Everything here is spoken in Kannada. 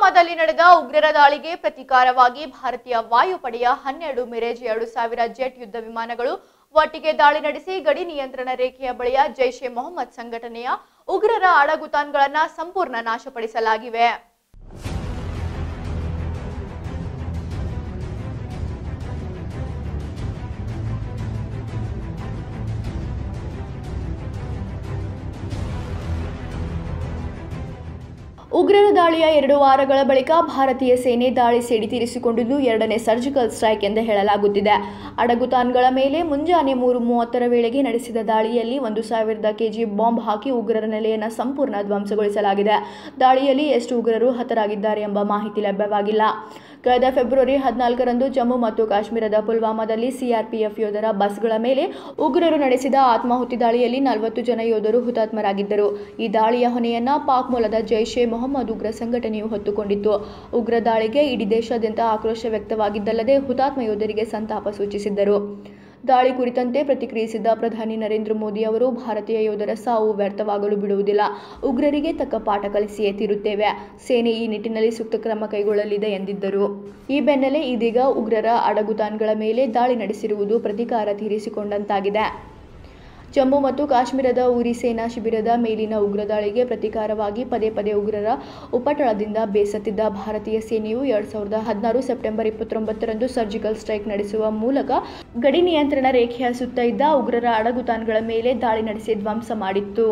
ಪುಲ್ವಾಮಾದಲ್ಲಿ ನಡೆದ ಉಗ್ರರ ದಾಳಿಗೆ ಪ್ರತೀಕಾರವಾಗಿ ಭಾರತೀಯ ವಾಯುಪಡೆಯ ಹನ್ನೆರಡು ಮಿರೇಜ್ ಎರಡು ಸಾವಿರ ಜೆಟ್ ಯುದ್ಧ ವಿಮಾನಗಳು ಒಟ್ಟಿಗೆ ದಾಳಿ ನಡೆಸಿ ಗಡಿ ನಿಯಂತ್ರಣ ರೇಖೆಯ ಬಳಿಯ ಜೈಷ್ ಎ ಮೊಹಮ್ಮದ್ ಸಂಘಟನೆಯ ಉಗ್ರರ ಅಡಗುತಾನ್ಗಳನ್ನ ಸಂಪೂರ್ಣ ನಾಶಪಡಿಸಲಾಗಿವೆ. ಉಗ್ರರ ದಾಳಿಯ ಎರಡು ವಾರಗಳ ಬಳಿಕ ಭಾರತೀಯ ಸೇನೆ ದಾಳಿ ಸೇಡಿ ತೀರಿಸಿಕೊಂಡಿದ್ದು ಎರಡನೇ ಸರ್ಜಿಕಲ್ ಸ್ಟ್ರೈಕ್ ಎಂದು ಹೇಳಲಾಗುತ್ತಿದೆ. ಅಡಗುತಾನ್ಗಳ ಮೇಲೆ ಮುಂಜಾನೆ ಮೂರು ಮೂವತ್ತರ ವೇಳೆಗೆ ನಡೆಸಿದ ದಾಳಿಯಲ್ಲಿ ಒಂದು ಸಾವಿರದ ಕೆಜಿ ಬಾಂಬ್ ಹಾಕಿ ಉಗ್ರರ ನೆಲೆಯನ್ನು ಸಂಪೂರ್ಣ ಧ್ವಂಸಗೊಳಿಸಲಾಗಿದೆ. ದಾಳಿಯಲ್ಲಿ ಎಷ್ಟು ಉಗ್ರರು ಹತರಾಗಿದ್ದಾರೆ ಎಂಬ ಮಾಹಿತಿ ಲಭ್ಯವಾಗಿಲ್ಲ. ಕಳೆದ ಫೆಬ್ರವರಿ ಹದಿನಾಲ್ಕರಂದು ಜಮ್ಮು ಮತ್ತು ಕಾಶ್ಮೀರದ ಪುಲ್ವಾಮಾದಲ್ಲಿ ಸಿಆರ್ಪಿಎಫ್ ಯೋಧರ ಬಸ್ಗಳ ಮೇಲೆ ಉಗ್ರರು ನಡೆಸಿದ ಆತ್ಮಾಹುತಿ ದಾಳಿಯಲ್ಲಿ ನಲವತ್ತು ಜನ ಯೋಧರು ಹುತಾತ್ಮರಾಗಿದ್ದರು. ಈ ದಾಳಿಯ ಹೊಣೆಯನ್ನ ಪಾಕ್ ಮೂಲದ ಜೈಷ್ ಎ ಮೊಹಮ್ಮದ್ ಉಗ್ರ ಸಂಘಟನೆಯು ಹೊತ್ತುಕೊಂಡಿತ್ತು. ಉಗ್ರ ದಾಳಿಗೆ ಇಡೀ ದೇಶಾದ್ಯಂತ ಆಕ್ರೋಶ ವ್ಯಕ್ತವಾಗಿದ್ದಲ್ಲದೆ ಹುತಾತ್ಮ ಯೋಧರಿಗೆ ಸಂತಾಪ ಸೂಚಿಸಿದ್ದರು. ದಾಳಿ ಕುರಿತಂತೆ ಪ್ರತಿಕ್ರಿಯಿಸಿದ ಪ್ರಧಾನಿ ನರೇಂದ್ರ ಮೋದಿ ಅವರು, ಭಾರತೀಯ ಯೋಧರ ಸಾವು ವ್ಯರ್ಥವಾಗಲು ಬಿಡುವುದಿಲ್ಲ. ಉಗ್ರರಿಗೆ ತಕ್ಕ ಪಾಠ ಕಲಿಸಿಯೇ ತೀರುತ್ತೇವೆ. ಸೇನೆ ಈ ನಿಟ್ಟಿನಲ್ಲಿ ಸೂಕ್ತ ಕ್ರಮ ಕೈಗೊಳ್ಳಲಿದೆ ಎಂದಿದ್ದರು. ಈ ಬೆನ್ನಲ್ಲೇ ಇದೀಗ ಉಗ್ರರ ಅಡಗುತಾನ್ಗಳ ಮೇಲೆ ದಾಳಿ ನಡೆಸಿರುವುದು ಪ್ರತೀಕಾರ ತೀರಿಸಿಕೊಂಡಂತಾಗಿದೆ. ಜಮ್ಮು ಮತ್ತು ಕಾಶ್ಮೀರದ ಉರಿ ಸೇನಾ ಶಿಬಿರದ ಮೇಲಿನ ಉಗ್ರ ದಾಳಿಗೆ ಪ್ರತೀಕಾರವಾಗಿ ಪದೇ ಪದೇ ಉಗ್ರರ ಉಪಟಳದಿಂದ ಬೇಸತ್ತಿದ್ದ ಭಾರತೀಯ ಸೇನೆಯು ಎರಡ್ ಸಾವಿರದ ಹದಿನಾರು ಸೆಪ್ಟೆಂಬರ್ ಇಪ್ಪತ್ತೊಂಬತ್ತರಂದು ಸರ್ಜಿಕಲ್ ಸ್ಟ್ರೈಕ್ ನಡೆಸುವ ಮೂಲಕ ಗಡಿ ನಿಯಂತ್ರಣ ರೇಖೆಯ ಸುತ್ತ ಇದ್ದ ಉಗ್ರರ ಅಡಗುತಾನ್ಗಳ ಮೇಲೆ ದಾಳಿ ನಡೆಸಿ ಧ್ವಂಸ ಮಾಡಿತ್ತು.